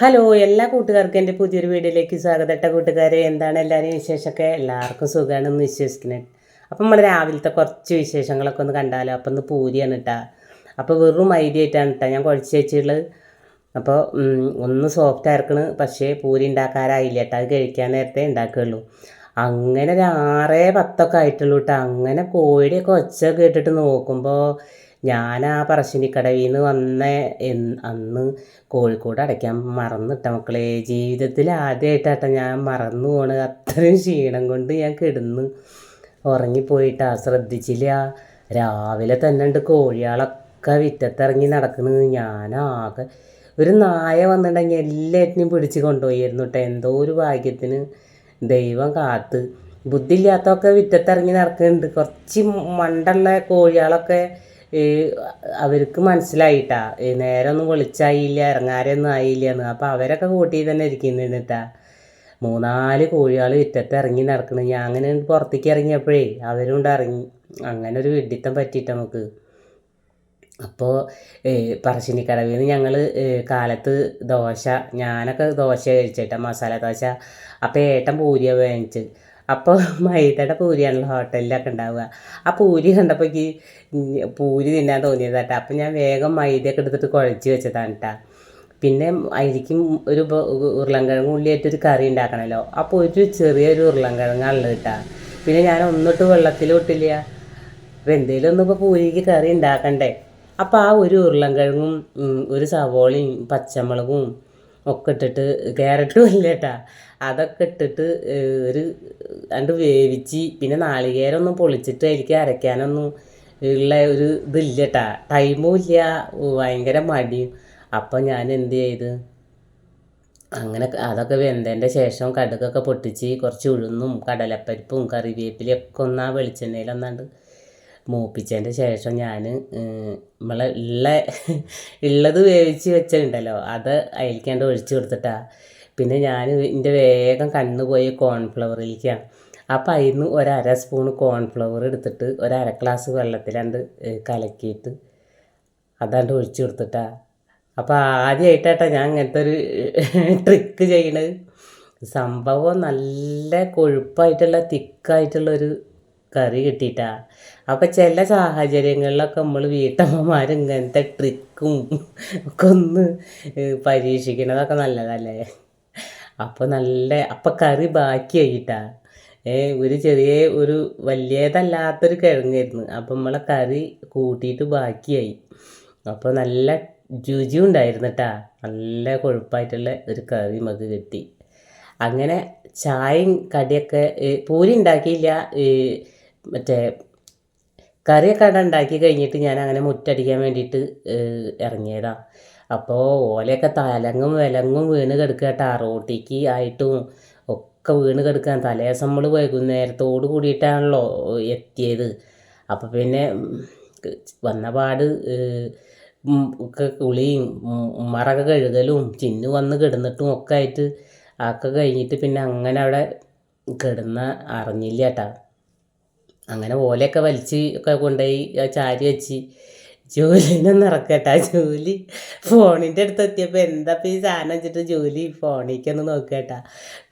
Hello എല്ലാ കൂട്ടുകാർക്കും എന്റെ പുതിയൊരു വീഡിയോയിലേക്ക് സ്വാഗതം. ഇട്ട കൂട്ടുകാരെ എന്താണ് എല്ലാവരും വിശേഷമൊക്കെ? എല്ലാവർക്കും സുഖമാണെന്ന് വിശ്വസിക്കുന്നത് അപ്പം നമ്മൾ രാവിലത്തെ കുറച്ച് വിശേഷങ്ങളൊക്കെ ഒന്ന് കണ്ടാലോ? അപ്പം ഒന്ന് പൂരിയാണ് കേട്ടാ അപ്പോൾ വെറും മൈദ ആയിട്ടാണ് കേട്ടോ ഞാൻ കുഴച്ച് വെച്ചിട്ടുള്ളത്. അപ്പോൾ ഒന്ന് സോഫ്റ്റ് ആയിരിക്കണ്. പക്ഷേ പൂരി ഉണ്ടാക്കാറായില്ല കേട്ടോ അത് കഴിക്കാൻ നേരത്തെ ഉണ്ടാക്കുകയുള്ളൂ അങ്ങനെ ഒരു ആറേ പത്തൊക്കെ ആയിട്ടുള്ളൂ കേട്ടോ അങ്ങനെ കോഴിയൊക്കെ ഒച്ച കേട്ടിട്ട് നോക്കുമ്പോൾ ഞാൻ ആ പറശ്ശിനിക്കടവിൽ നിന്ന് വന്ന അന്ന് കോഴിക്കോട് അടയ്ക്കാൻ മറന്നിട്ട മക്കളെ. ജീവിതത്തിൽ ആദ്യമായിട്ടാട്ട ഞാൻ മറന്നു പോണ്. അത്രയും ക്ഷീണം കൊണ്ട് ഞാൻ കിടന്ന് ഉറങ്ങിപ്പോയിട്ടാ ശ്രദ്ധിച്ചില്ല. രാവിലെ തന്നെ ഉണ്ട് കോഴികളൊക്കെ വിറ്റത്തിറങ്ങി നടക്കുന്നത് ഞാനാകെ ഒരു നായ വന്നിട്ടുണ്ടെങ്കിൽ എല്ലാറ്റിനും പിടിച്ച് കൊണ്ടുപോയിരുന്നു കേട്ടോ എന്തോ ഒരു ഭാഗ്യത്തിന് ദൈവം കാത്ത് ബുദ്ധിയില്ലാത്തതൊക്കെ വിറ്റത്തിറങ്ങി നടക്കുന്നുണ്ട് കുറച്ച് മണ്ടുള്ള കോഴികളൊക്കെ അവർക്ക് മനസ്സിലായിട്ടാ. നേരെ ഒന്നും വിളിച്ചായില്ല ഇറങ്ങാരൊന്നും ആയില്ല എന്ന് അപ്പോൾ അവരൊക്കെ കൂട്ടി തന്നെ ഇരിക്കുന്നുണ്ടാ മൂന്നാൽ കോഴികൾ വിറ്റത്ത് ഇറങ്ങി നടക്കണം. ഞാൻ അങ്ങനെ പുറത്തേക്ക് ഇറങ്ങിയപ്പോഴേ അവരും കൊണ്ട് ഇറങ്ങി. അങ്ങനെ ഒരു വിഡിത്തം പറ്റിയിട്ട് നമുക്ക്. അപ്പോൾ പറശ്ശിനിക്കടവിൽ നിന്ന് ഞങ്ങൾ കാലത്ത് ദോശ ഞാനൊക്കെ ദോശ കഴിച്ചേട്ടാ മസാല ദോശ. അപ്പോൾ ഏട്ടൻ പൂരിയാണ് വാങ്ങിച്ച് അപ്പോൾ മൈദയുടെ പൂരിയാണല്ലോ ഹോട്ടലിലൊക്കെ ഉണ്ടാവുക. ആ പൂരി കണ്ടപ്പോൾ പൂരി തിന്നാൻ തോന്നിയതാട്ടാ. അപ്പം ഞാൻ വേഗം മൈദയൊക്കെ എടുത്തിട്ട് കുഴച്ച് വെച്ചതാണ് കേട്ടോ പിന്നെ അതിലേക്കും ഒരു ഉരുളങ്കിഴങ്ങ് ഉരുളൻകിഴങ്ങ് ഉള്ളിയായിട്ടൊരു കറി ഉണ്ടാക്കണമല്ലോ അപ്പോൾ ഒരു ചെറിയൊരു ഉരുളൻകിഴങ്ങാണുള്ളത് കേട്ടോ പിന്നെ ഞാൻ ഒന്നിട്ട് വെള്ളത്തിൽ വിട്ടില്ല അപ്പോൾ എന്തെങ്കിലും ഒന്നും ഇപ്പോൾ പൂരിക്ക് കറി ഉണ്ടാക്കണ്ടേ. അപ്പോൾ ആ ഒരു ഉരുളൻകിഴങ്ങും ഒരു സവോളയും പച്ചമുളകും ഒക്കെ ഇട്ടിട്ട് ക്യാരറ്റും ഇല്ല കേട്ടാ അതൊക്കെ ഇട്ടിട്ട് ഒരു രണ്ട് വേവിച്ച് പിന്നെ നാളികേരമൊന്നും പൊളിച്ചിട്ട് എനിക്ക് അരയ്ക്കാനൊന്നും ഉള്ള ഒരു ഇതില്ല കേട്ടാ ടൈമും ഇല്ല. ഭയങ്കര മടിയും. അപ്പം ഞാൻ എന്ത് ചെയ്ത്? അങ്ങനെ അതൊക്കെ വെന്തതിന്റെ ശേഷം കടുകൊക്കെ പൊട്ടിച്ച് കുറച്ച് ഉഴുന്നും കടലപ്പരിപ്പും കറിവേപ്പിലൊക്കെ ഒന്ന് ആ വെളിച്ചെണ്ണയിലൊന്നാണ്ട് മൂപ്പിച്ചതിന്റെ ശേഷം ഞാൻ നമ്മളെ ഉള്ള ഉള്ളത് വേവിച്ച് വെച്ചിട്ടുണ്ടല്ലോ അത് അതിലേക്കാണ്ട് ഒഴിച്ച് കൊടുത്തിട്ടാ. പിന്നെ ഞാൻ എന്റെ വേഗം കണ്ണു പോയി കോൺഫ്ലവറിലേക്കാണ് അപ്പോൾ അതിൽ നിന്ന് ഒരു സ്പൂൺ കോൺഫ്ലവർ എടുത്തിട്ട് ഒരര ഗ്ലാസ് വെള്ളത്തിലാണ്ട് കലക്കിയിട്ട് അതാണ്ട് ഒഴിച്ചു കൊടുത്തിട്ടാ. അപ്പോൾ ആദ്യമായിട്ടാട്ടാ ഞാൻ ഇങ്ങനത്തെ ഒരു ട്രിക്ക് ചെയ്യണത് സംഭവം നല്ല കൊഴുപ്പായിട്ടുള്ള തിക്കായിട്ടുള്ളൊരു കറി കിട്ടിയിട്ടാ അപ്പോൾ ചില സാഹചര്യങ്ങളിലൊക്കെ നമ്മൾ വീട്ടമ്മമാർ ഇങ്ങനത്തെ ട്രിക്കും ഒക്കെ ഒന്ന് പരീക്ഷിക്കുന്നതൊക്കെ നല്ലതല്ലേ? അപ്പോൾ നല്ല അപ്പം കറി ബാക്കിയായിട്ടാ. ഒരു ചെറിയ ഒരു വലിയതല്ലാത്തൊരു കിഴങ്ങായിരുന്നു. അപ്പം നമ്മളെ കറി കൂട്ടിയിട്ട് ബാക്കിയായി. അപ്പോൾ നല്ല രുചി ഉണ്ടായിരുന്നു കേട്ടാ നല്ല കൊഴുപ്പായിട്ടുള്ള ഒരു കറി നമുക്ക് കിട്ടി. അങ്ങനെ ചായയും കടിയൊക്കെ പൂരി ഉണ്ടാക്കിയില്ല. മറ്റേ കറിയൊക്കെ അവിടെ ഉണ്ടാക്കി കഴിഞ്ഞിട്ട് ഞാൻ അങ്ങനെ മുറ്റടിക്കാൻ വേണ്ടിയിട്ട് ഇറങ്ങിയതാണ് അപ്പോൾ ഓലയൊക്കെ തലങ്ങും വിലങ്ങും വീണ് കിടക്കുക കേട്ടാ റോട്ടിക്ക് ആയിട്ടും ഒക്കെ വീണ് കിടക്കാൻ. തലേദിവസം നമ്മൾ വൈകുന്നേരത്തോട് കൂടിയിട്ടാണല്ലോ എത്തിയത്. അപ്പോൾ പിന്നെ വന്ന പാട് ഒക്കെ കുളിയും ഉമ്മറൊക്കെ കഴുകലും ചിന്നു വന്ന് കിടന്നിട്ടും ഒക്കെ ആയിട്ട് ആക്കെ കഴിഞ്ഞിട്ട് പിന്നെ അങ്ങനെ അവിടെ കിടന്ന അറിഞ്ഞില്ല കേട്ടാ. അങ്ങനെ ഓലയൊക്കെ വലിച്ച് ഒക്കെ കൊണ്ടുപോയി ചാരി വെച്ച്. ജോലിനൊന്നും നിറക്കട്ടെ ജോലി. ഫോണിന്റെ അടുത്ത് എത്തിയപ്പോൾ എന്താ ഇപ്പം ഈ സാധനം വെച്ചിട്ട് ജോലി? ഫോണിലേക്കൊന്ന് നോക്കട്ടാ.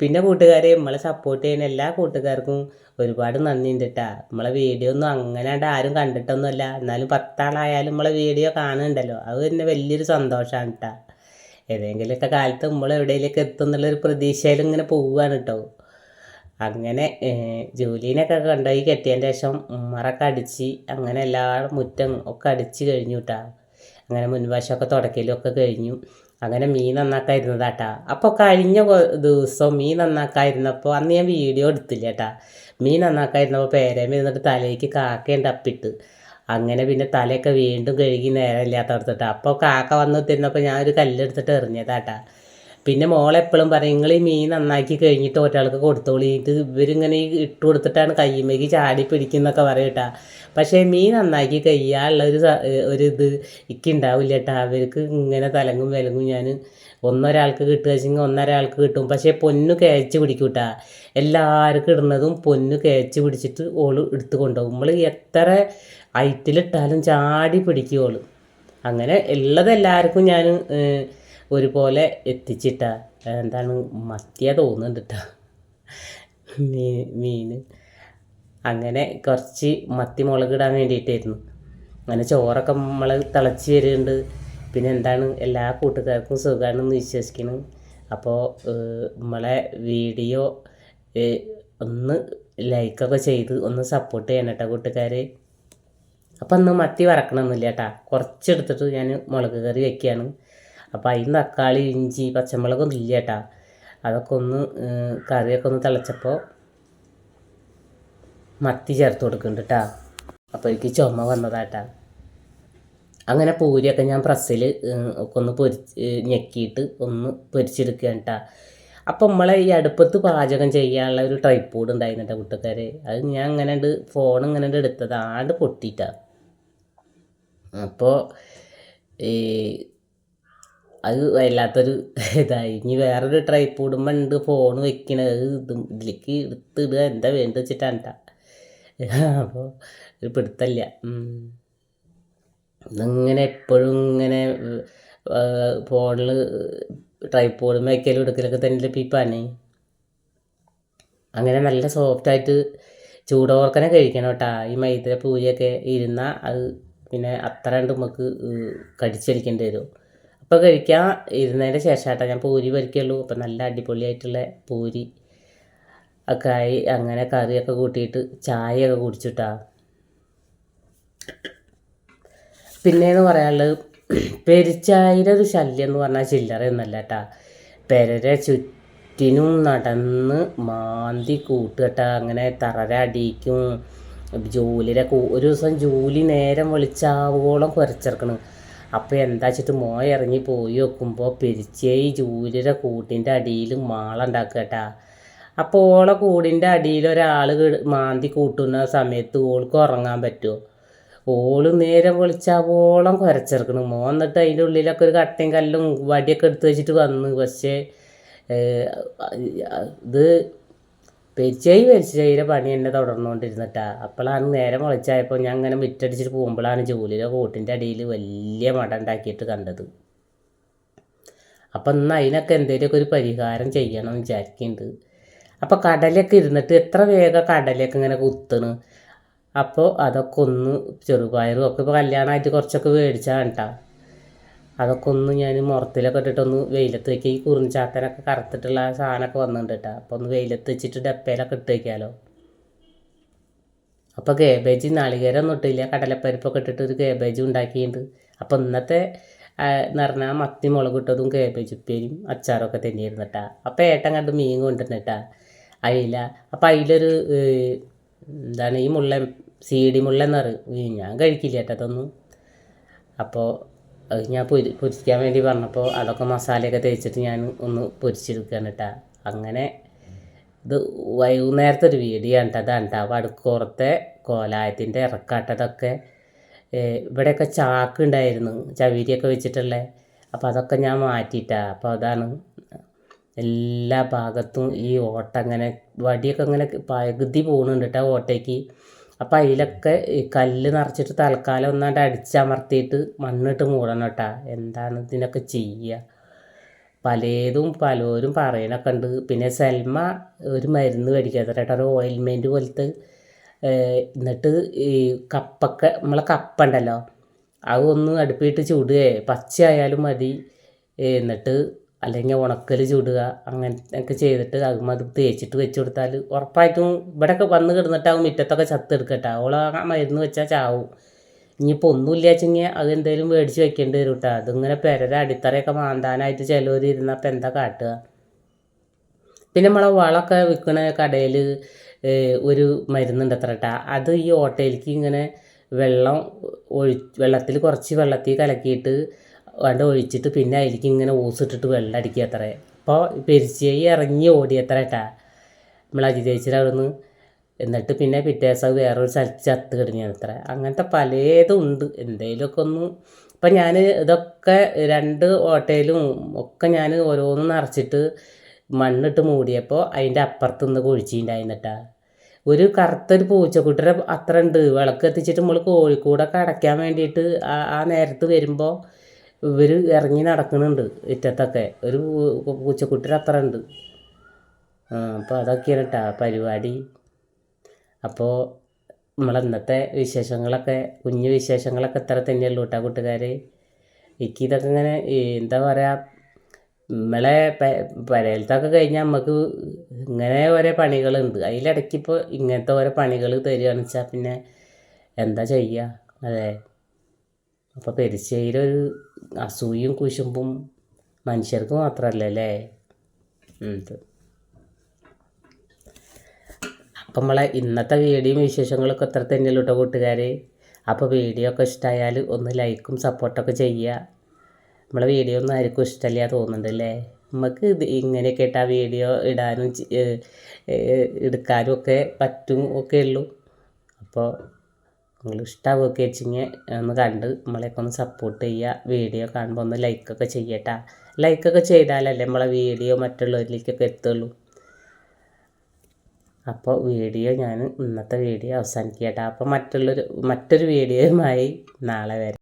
പിന്നെ കൂട്ടുകാരെ നമ്മളെ സപ്പോർട്ട് ചെയ്യുന്ന എല്ലാ കൂട്ടുകാർക്കും ഒരുപാട് നന്ദിയുണ്ട് കേട്ടാ നമ്മളെ വീഡിയോ ഒന്നും അങ്ങനെ ആരും കണ്ടിട്ടൊന്നുമല്ല. എന്നാലും പത്താളായാലും നമ്മളെ വീഡിയോ കാണുന്നുണ്ടല്ലോ. അത് തന്നെ വലിയൊരു സന്തോഷമാണ് കേട്ടാ ഏതെങ്കിലുമൊക്കെ കാലത്ത് നമ്മൾ എവിടെയെങ്കിലൊക്കെ എത്തും എന്നുള്ളൊരു പ്രതീക്ഷയിൽ ഇങ്ങനെ പോവുകയാണ് കേട്ടോ അങ്ങനെ ജോലീനൊക്കെ കണ്ടോയി കെട്ടിയതിന്റെ ശേഷം ഉമ്മറൊക്കെ അടിച്ച് അങ്ങനെ എല്ലാ മുറ്റം ഒക്കെ അടിച്ച് കഴിഞ്ഞു കേട്ടാ അങ്ങനെ മുൻവശമൊക്കെ തുടക്കലും ഒക്കെ കഴിഞ്ഞു. അങ്ങനെ മീൻ നന്നാക്കായിരുന്നതാ കേട്ടാ അപ്പോൾ കഴിഞ്ഞ ദിവസം മീൻ നന്നാക്കായിരുന്നപ്പോൾ അന്ന് ഞാൻ വീഡിയോ എടുത്തില്ല കേട്ടാ മീൻ നന്നാക്കായിരുന്നപ്പോൾ പേരേമ ഇരുന്നിട്ട് തലയ്ക്ക് കാക്കയുണ്ട് അപ്പിട്ട് അങ്ങനെ പിന്നെ തലയൊക്കെ വീണ്ടും കഴുകി നേരമില്ലാത്തടത്തിട്ട് അപ്പോൾ കാക്ക വന്നു തിന്നപ്പോൾ ഞാൻ ഒരു കല്ലെടുത്തിട്ട് എറിഞ്ഞതാട്ടാ പിന്നെ മോളെപ്പോഴും പറയും നിങ്ങൾ ഈ മീൻ നന്നാക്കി കഴിഞ്ഞിട്ട് ഒരാൾക്ക് ഇത് ഇവരിങ്ങനെ ഇട്ട് കൊടുത്തിട്ടാണ് കയ്യുമേക്ക് ചാടി പിടിക്കുന്നൊക്കെ പറയട്ടാ. പക്ഷേ മീൻ നന്നാക്കി കഴിയാനുള്ള ഒരു ഒരു ഇത് എനിക്ക് ഉണ്ടാവില്ല കേട്ടാ. അവർക്ക് ഇങ്ങനെ തലങ്ങും വിലങ്ങും ഞാൻ ഒന്നൊരാൾക്ക് കിട്ടുക വെച്ചെങ്കിൽ ഒന്നൊരാൾക്ക് കിട്ടും. പക്ഷേ പൊന്നു കയച്ച് പിടിക്കും കേട്ടാ എല്ലാവർക്കും ഇടുന്നതും പൊന്നു കയച്ച് പിടിച്ചിട്ട് ഓൾ എടുത്ത് കൊണ്ടുപോകും. നമ്മൾ എത്ര ഐറ്റിലിട്ടാലും ചാടി പിടിക്കും ഓൾ. അങ്ങനെ ഉള്ളത് എല്ലാവർക്കും ഞാൻ ഒരുപോലെ എത്തിച്ചിട്ട. എന്താണ് മത്തിയ തോന്നുന്നുണ്ട് മീ മീൻ. അങ്ങനെ കുറച്ച് മത്തി മുളകിടാൻ വേണ്ടിയിട്ടായിരുന്നു. അങ്ങനെ ചോറൊക്കെ നമ്മൾ തിളച്ച് വരുന്നുണ്ട് പിന്നെ എന്താണ് എല്ലാ കൂട്ടുകാർക്കും സുഖമാണെന്ന് വിശ്വസിക്കുന്നു അപ്പോൾ നമ്മളെ വീഡിയോ ഒന്ന് ലൈക്കൊക്കെ ചെയ്ത് ഒന്ന് സപ്പോർട്ട് ചെയ്യണം കേട്ടോ കൂട്ടുകാരെ. അപ്പം ഒന്ന് മത്തി വറക്കണമെന്നില്ല കേട്ടാ കുറച്ചെടുത്തിട്ട് ഞാൻ മുളക് കറി വെക്കുകയാണ് അപ്പോൾ അതിൽ തക്കാളി ഇഞ്ചി പച്ചമുളകൊന്നും ഇല്ല കേട്ടാ അതൊക്കെ ഒന്ന് കറിയൊക്കെ ഒന്ന് തിളച്ചപ്പോൾ മത്തി ചേർത്ത് കൊടുക്കുന്നുണ്ട് കേട്ടാ അപ്പോൾ എനിക്ക് ചുമ വന്നതാട്ടാ അങ്ങനെ പൂരിയൊക്കെ ഞാൻ പ്രസ്സിൽ ഒക്കെ ഒന്ന് പൊരിച്ച് ഞെക്കിയിട്ട് ഒന്ന് പൊരിച്ചെടുക്കുകയാണ് കേട്ടോ അപ്പം നമ്മളെ ഈ അടുപ്പത്ത് പാചകം ചെയ്യാനുള്ള ഒരു ട്രൈപ്പോഡ് ഉണ്ടായിരുന്നു കൂട്ടുകാരെ അത് ഞാൻ അങ്ങനെ ഉണ്ട് ഫോൺ ഇങ്ങനെ എടുത്തത് ആണ്ട് പൊട്ടിയിട്ടാണ് അപ്പോൾ ഈ അത് വല്ലാത്തൊരു ഇതായി. ഇനി വേറൊരു ട്രൈപ്പോഡുമ്പോൾ ഉണ്ട് ഫോൺ വെക്കണത് ഇതും ഇതിലേക്ക് എടുത്തിടുക എന്താ വേണ്ട വെച്ചിട്ടാണ് അപ്പോൾ ഒരു പിടുത്തല്ല. ഇന്നിങ്ങനെ എപ്പോഴും ഇങ്ങനെ ഫോണിൽ ട്രൈപ്പോഡും വയ്ക്കലും എടുക്കലൊക്കെ തന്നെ പീപ്പാണ് അങ്ങനെ നല്ല സോഫ്റ്റായിട്ട് ചൂടോർക്കനെ കഴിക്കണം കേട്ടാ ഈ മൈദ പൂരിയൊക്കെ ഇരുന്നാൽ അത് പിന്നെ അത്ര രണ്ട് നമുക്ക് കടിച്ചടിക്കേണ്ടി വരും. അപ്പോൾ കഴിക്കാൻ ഇരുന്നതിന്റെ ശേഷമാട്ടോ ഞാൻ പൂരി പരിക്കുള്ളൂ. അപ്പം നല്ല അടിപൊളിയായിട്ടുള്ള പൂരി ഒക്കെ ആയി അങ്ങനെ കറിയൊക്കെ കൂട്ടിയിട്ട് ചായയൊക്കെ കുടിച്ചിട്ടാ. പിന്നെയെന്ന് പറയാനുള്ളത് പെരിച്ചായിന്റെ ഒരു ശല്യം എന്ന് പറഞ്ഞാൽ ചില്ലറയൊന്നുമല്ല കേട്ടാ പെരരെ ചുറ്റിനും നടന്ന് മാന്തി കൂട്ടുകെട്ടാ. അങ്ങനെ തറര അടിക്കും. ജോലിയുടെ ഒരു ദിവസം ജോലി നേരം വിളിച്ചാവോളം കുരച്ചിറക്കണം അപ്പോൾ എന്താ വെച്ചിട്ട് മോയ ഇറങ്ങി പോയി നോക്കുമ്പോൾ പെരിച്ചേയി ജൂലിയുടെ കൂട്ടിന്റെ അടിയിൽ മാളുണ്ടാക്കുക കേട്ടാ. അപ്പോൾ ഓളെ കൂടിന്റെ അടിയിൽ ഒരാൾ മാന്തി കൂട്ടുന്ന സമയത്ത് ഓൾക്ക് ഉറങ്ങാൻ പറ്റുമോ ഓൾ നേരം വിളിച്ചാവോളം കുരച്ചിറക്കണം. മോ എന്നിട്ട് അതിന്റെ ഉള്ളിലൊക്കെ ഒരു കട്ടയും കല്ലും വടിയൊക്കെ എടുത്ത് വെച്ചിട്ട് വന്ന്. പക്ഷേ ഇത് പെരിച്ചായി പെരിച്ചായിയുടെ പണി എന്നെ തുടർന്നുകൊണ്ടിരുന്നിട്ടാ. അപ്പോഴാണ് നേരെ മുളച്ചായപ്പോൾ ഞാൻ അങ്ങനെ മിറ്റടിച്ചിട്ട് പോകുമ്പോഴാണ് ജോലിയിലെ കോട്ടിന്റെ അടിയിൽ വലിയ മട ഉണ്ടാക്കിയിട്ട് കണ്ടത്. അപ്പം ഇന്ന് അതിനൊക്കെ എന്തെങ്കിലുമൊക്കെ ഒരു പരിഹാരം ചെയ്യണം വിചാരിക്കുന്നുണ്ട് അപ്പോൾ കടലൊക്കെ ഇരുന്നിട്ട് എത്ര വേഗം കടലൊക്കെ ഇങ്ങനെ കുത്തണ്. അപ്പോൾ അതൊക്കെ ഒന്ന് ചെറുപയറും ഒക്കെ ഇപ്പോൾ കല്യാണമായിട്ട് കുറച്ചൊക്കെ മേടിച്ചാണ് കേട്ടോ അതൊക്കെ ഒന്ന് ഞാൻ മുറത്തിലൊക്കെ ഇട്ടിട്ടൊന്ന് വെയിലത്ത് വയ്ക്കുക ഈ കുറിഞ്ചാത്തനൊക്കെ കറുത്തിട്ടുള്ള സാധനമൊക്കെ വന്നിട്ടുണ്ട് കേട്ടോ അപ്പോൾ ഒന്ന് വെയിലത്ത് വെച്ചിട്ട് ഡപ്പയിലൊക്കെ ഇട്ട് വയ്ക്കാമല്ലോ അപ്പോൾ കേബേജ് നാളികേരം ഇട്ടില്ല. കടലപ്പരിപ്പൊക്കെ ഇട്ടിട്ട് ഒരു കേബേജ് ഉണ്ടാക്കിയിട്ടുണ്ട് അപ്പോൾ ഇന്നത്തെ എന്ന് പറഞ്ഞാൽ മത്തി മുളക് ഇട്ടതും കേബേജ് ഉപ്പേരിയും അച്ചാറൊക്കെ തന്നെയായിരുന്നു കേട്ടോ അപ്പോൾ ഏട്ടൻ കണ്ട് മീൻ കൊണ്ടുവന്നിട്ടാ അയില. അപ്പോൾ അതിലൊരു എന്താണ് ഈ മുള്ള സീഡി മുള്ള എന്ന് പറയും. ഞാൻ കഴിക്കില്ല കേട്ടോ അതൊന്നും. അപ്പോൾ അത് ഞാൻ പൊരി പൊരിക്കാൻ വേണ്ടി പറഞ്ഞപ്പോൾ അതൊക്കെ മസാലയൊക്കെ തേച്ചിട്ട് ഞാൻ ഒന്ന് പൊരിച്ചെടുക്കുകയാണ് കേട്ടോ അങ്ങനെ ഇത് വൈകുന്നേരത്തെ ഒരു വീഡിയോ ആണ് അതാണ് കേട്ടോ അടുക്കോറത്തെ കോലായത്തിന്റെ ഇറക്കാട്ടതൊക്കെ ഇവിടെയൊക്കെ ചാക്ക് ഉണ്ടായിരുന്നു ചവിരിയൊക്കെ വെച്ചിട്ടുള്ള. അപ്പോൾ അതൊക്കെ ഞാൻ മാറ്റിയിട്ടാണ് അപ്പോൾ അതാണ് എല്ലാ ഭാഗത്തും ഈ ഓട്ട അങ്ങനെ വടിയൊക്കെ അങ്ങനെ പകുതി പോകുന്നുണ്ട് കേട്ടോ ഓട്ടയ്ക്ക്. അപ്പം അതിലൊക്കെ ഈ കല്ല് നിറച്ചിട്ട് തൽക്കാലം ഒന്നാണ്ട് അടിച്ചമർത്തിയിട്ട് മണ്ണിട്ട് മൂടണം കേട്ടോ. എന്താണ് ഇതിനൊക്കെ ചെയ്യുക പലതും പലരും പറയണൊക്കെ ഉണ്ട് പിന്നെ സെൽമ ഒരു മരുന്ന് മേടിക്കാത്ത കേട്ടോ ഒരു ഓയിൽമെന്റ് പോലത്തെ എന്നിട്ട് ഈ കപ്പൊക്കെ നമ്മളെ കപ്പ ഉണ്ടല്ലോ അതൊന്ന് അടുപ്പിട്ട് ചൂടുകയെ. പച്ചയായാലും മതി. എന്നിട്ട് അല്ലെങ്കിൽ ഉണക്കൽ ചുടുക ഒക്കെ ചെയ്തിട്ട് അതും അത് തേച്ചിട്ട് വെച്ച് കൊടുത്താൽ ഉറപ്പായിട്ടും ഇവിടെയൊക്കെ വന്ന് കിടന്നിട്ടാവും മുറ്റത്തൊക്കെ ചത്തെടുക്കട്ടെ അവൾ ആ മരുന്ന് വെച്ചാൽ ചാവും. ഇനിയിപ്പോൾ ഒന്നുമില്ല വെച്ചെങ്കിൽ അത് എന്തെങ്കിലും മേടിച്ച് വെക്കേണ്ടി വരും കേട്ടോ അതിങ്ങനെ പെരര അടിത്തറയൊക്കെ മാന്താനായിട്ട് ചിലവർ ഇരുന്നപ്പോൾ എന്താ കാട്ടുക? പിന്നെ നമ്മളെ വളമൊക്കെ വിൽക്കണ കടയിൽ ഒരു മരുന്നുണ്ട് അത്ര കേട്ടോ അത് ഈ ഓട്ടയിലേക്ക് ഇങ്ങനെ വെള്ളം ഒഴി വെള്ളത്തിൽ കുറച്ച് വെള്ളത്തിൽ കലക്കിയിട്ട് വേണ്ട ഒഴിച്ചിട്ട് പിന്നെ അതിലേക്ക് ഇങ്ങനെ ഊസിട്ടിട്ട് വെള്ളം അടിക്കുക അത്ര. അപ്പോൾ പെരിച്ചായി ഇറങ്ങി ഓടിയത്ര കേട്ടാ നമ്മൾ അജിതേച്ചിയുടെ അവിടെ നിന്ന് എന്നിട്ട് പിന്നെ പിറ്റേ ദിവസം വേറൊരു സ്ഥലത്ത് ചത്ത് കിടങ്ങിയാണ് അത്ര. അങ്ങനത്തെ പലതും ഉണ്ട്. എന്തെങ്കിലുമൊക്കെ ഒന്ന് ഇപ്പം ഞാൻ ഇതൊക്കെ രണ്ട് ഓട്ടയിലും ഒക്കെ ഞാൻ ഓരോന്നും നിറച്ചിട്ട് മണ്ണിട്ട് മൂടിയപ്പോൾ അതിന്റെ അപ്പുറത്ത് നിന്ന് കുഴിച്ചിട്ടുണ്ടായിരുന്നിട്ടാ ഒരു കറുത്തൊരു പൂച്ചക്കുട്ടരെ അത്ര ഉണ്ട് വിളക്ക് എത്തിച്ചിട്ട് നമ്മൾ കോഴിക്കൂടൊക്കെ അടയ്ക്കാൻ വേണ്ടിയിട്ട് ആ നേരത്ത് വരുമ്പോൾ ഇവർ ഇറങ്ങി നടക്കുന്നുണ്ട് മുറ്റത്തൊക്കെ. ഒരു പൂച്ചക്കുട്ടിയുടെ അത്ര ഉണ്ട് അപ്പോൾ അതൊക്കെയാണ് കേട്ടോ പരിപാടി. അപ്പോൾ നമ്മളെ ഇന്നത്തെ വിശേഷങ്ങളൊക്കെ കുഞ്ഞു വിശേഷങ്ങളൊക്കെ ഇത്ര തന്നെയുള്ളൂ കേട്ടോ കൂട്ടുകാരെ. എനിക്ക് ഇതൊക്കെ ഇങ്ങനെ എന്താ പറയുക നമ്മളെ പരയലത്തൊക്കെ കഴിഞ്ഞാൽ നമുക്ക് ഇങ്ങനെ ഓരോ പണികളുണ്ട്. അതിലിടയ്ക്ക് ഇപ്പോൾ ഇങ്ങനത്തെ ഓരോ പണികൾ തരികയാണെന്ന് വെച്ചാൽ പിന്നെ എന്താ ചെയ്യുക അതെ. അപ്പോൾ പെരിശ്ശേരിയൊരു അസൂയും കുശുമ്പും മനുഷ്യർക്ക് മാത്രമല്ല അല്ലേ ഇത് അപ്പം നമ്മളെ ഇന്നത്തെ വീഡിയോയും വിശേഷങ്ങളൊക്കെ ഇത്ര തന്നെയല്ലോ കേട്ടോ കൂട്ടുകാർ അപ്പോൾ വീഡിയോ ഒക്കെ ഇഷ്ടമായാൽ ഒന്ന് ലൈക്കും സപ്പോർട്ടൊക്കെ ചെയ്യുക നമ്മളെ വീഡിയോ ഒന്നും ആർക്കും ഇഷ്ടമില്ല തോന്നുന്നുണ്ട് അല്ലേ? നമുക്ക് ഇത് ഇങ്ങനെയൊക്കെ ഇട്ട് ആ വീഡിയോ ഇടാനും എടുക്കാനും ഒക്കെ പറ്റും ഒക്കെ ഉള്ളൂ. അപ്പോൾ നിങ്ങൾ ഇഷ്ടമാവുകയൊക്കെ വെച്ചിങ്ങനെ ഒന്ന് കണ്ട് നമ്മളെയൊക്കെ ഒന്ന് സപ്പോർട്ട് ചെയ്യുക. വീഡിയോ കാണുമ്പോൾ ഒന്ന് ലൈക്കൊക്കെ ചെയ്യട്ടാ. ലൈക്കൊക്കെ ചെയ്താലല്ലേ നമ്മളെ വീഡിയോ മറ്റുള്ളവരിലേക്കൊക്കെ എത്തുള്ളൂ. അപ്പോൾ വീഡിയോ ഞാൻ ഇന്നത്തെ വീഡിയോ അവസാനിക്കട്ടെ. അപ്പോൾ മറ്റുള്ളൊരു മറ്റൊരു വീഡിയോയുമായി നാളെ വരാം.